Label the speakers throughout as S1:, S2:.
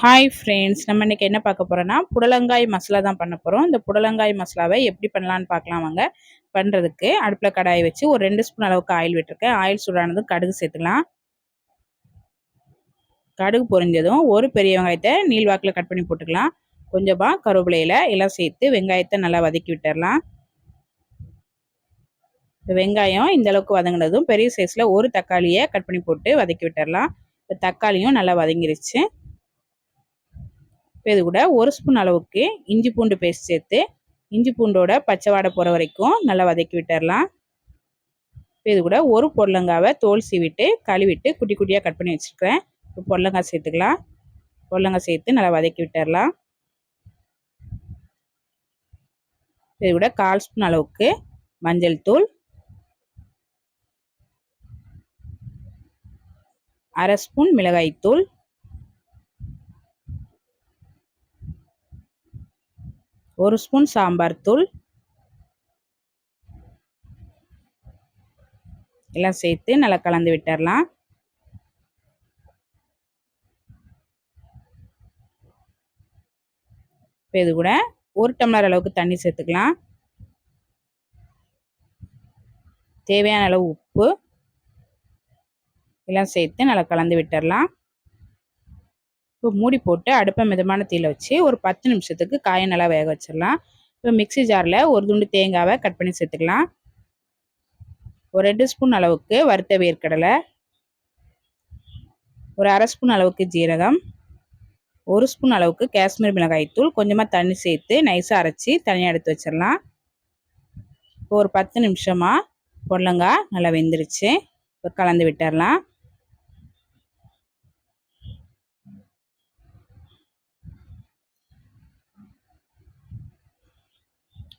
S1: Hi friends நம்ம இன்றைக்கி என்ன பார்க்க போகிறோன்னா புடலங்காய் மசாலா தான் பண்ண போகிறோம் இந்த புடலங்காய் மசாலாவை எப்படி பண்ணலான்னு பார்க்கலாம் வாங்க. பண்ணுறதுக்கு அடுப்பில் கடாயை வச்சு ஒரு ரெண்டு ஸ்பூன் அளவுக்கு ஆயில் விட்டுருக்கேன். ஆயில் சூடானதும் கடுகு சேர்த்துக்கலாம். கடுகு பொரிஞ்சதும் ஒரு பெரிய வெங்காயத்தை நீள்வாக்கில் கட் பண்ணி போட்டுக்கலாம். கொஞ்சமாக கருவேப்பிலையில் எல்லாம் சேர்த்து வெங்காயத்தை நல்லா வதக்கி விட்டுடலாம் இப்போ வெங்காயம் இந்த அளவுக்கு வதங்கினதும் பெரிய சைஸில் ஒரு தக்காளியை கட் பண்ணி போட்டு வதக்கி விட்டுடலாம் இப்போ தக்காளியும் நல்லா வதங்கிருச்சு. இப்போ இது கூட ஒரு ஸ்பூன் அளவுக்கு இஞ்சி பூண்டு பேஸ்ட் சேர்த்து இஞ்சி பூண்டோட பச்சை வாடை போகிற வரைக்கும் நல்லா வதக்கி விட்டுடலாம் இப்போ இது கூட ஒரு பொருளங்காவை தோல் சீவிட்டு கழுவிட்டு குட்டி குட்டியாக கட் பண்ணி வச்சுருக்கிறேன். இப்போ பொருளங்காய் சேர்த்துக்கலாம். பொருளங்காய் சேர்த்து நல்லா வதக்கி விட்டுடலாம் இது கூட கால் ஸ்பூன் அளவுக்கு மஞ்சள் தூள். அரை ஸ்பூன் மிளகாய்த்தூள் ஒரு ஸ்பூன் சாம்பார் தூள். எல்லாம் சேர்த்து நல்லா கலந்து விட்டுடலாம் இப்போ இது கூட ஒரு டம்ளர் அளவுக்கு தண்ணி சேர்த்துக்கலாம். தேவையான அளவு உப்பு. எல்லாம் சேர்த்து நல்லா கலந்து விட்டுடலாம் இப்போ மூடி போட்டு அடுப்பை மிதமான தீயில் வச்சு ஒரு பத்து நிமிஷத்துக்கு காயை நல்லா வேக வச்சிடலாம். இப்போ மிக்சி ஜாரில் ஒரு துண்டு தேங்காவை கட் பண்ணி சேர்த்துக்கலாம். ஒரு ரெண்டு ஸ்பூன் அளவுக்கு வறுத்த வேர்க்கடலை. ஒரு அரை ஸ்பூன் அளவுக்கு ஜீரகம். ஒரு ஸ்பூன் அளவுக்கு காஷ்மீர் மிளகாய்த்தூள் கொஞ்சமாக தண்ணி சேர்த்து நைஸாக அரைச்சி தனியாக எடுத்து வச்சிடலாம். இப்போ ஒரு பத்து நிமிஷமாக பொடலங்காய் நல்லா வெந்துருச்சு. இப்போ கலந்து விட்டுடலாம்.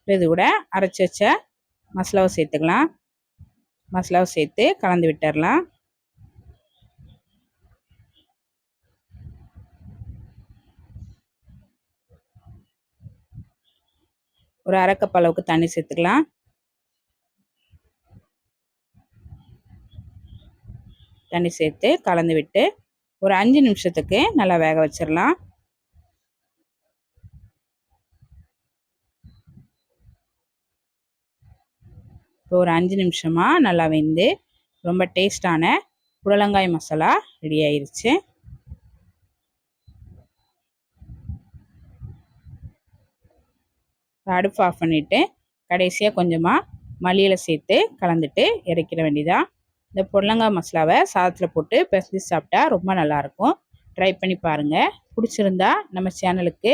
S1: இது கூட அரைச்சி வச்ச மசாலாவை சேர்த்துக்கலாம். மசாலாவை சேர்த்து கலந்து விட்டுடலாம் ஒரு அரைக்கப் அளவுக்கு தண்ணி சேர்த்துக்கலாம். தண்ணி சேர்த்து கலந்து விட்டு ஒரு அஞ்சு நிமிஷத்துக்கு நல்லா வேக வச்சிடலாம் இப்போ ஒரு அஞ்சு நிமிஷமாக நல்லா வெந்து ரொம்ப டேஸ்டான புடலங்காய் மசாலா ரெடி ஆயிருச்சு. அடுப்பு ஆஃப் பண்ணிவிட்டு கடைசியாக கொஞ்சமாக மல்லியில் சேர்த்து கலந்துட்டு இறக்கிட வேண்டியதான் இந்த புடலங்காய் மசாலாவை சாதத்தில் போட்டு பிசைஞ்சு சாப்பிட்டா ரொம்ப நல்லாயிருக்கும் ட்ரை பண்ணி பாருங்கள் பிடிச்சிருந்தா நம்ம சேனலுக்கு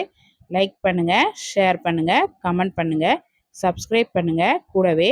S1: லைக் பண்ணுங்கள் ஷேர் பண்ணுங்கள் கமெண்ட் பண்ணுங்கள் சப்ஸ்கிரைப் பண்ணுங்கள் கூடவே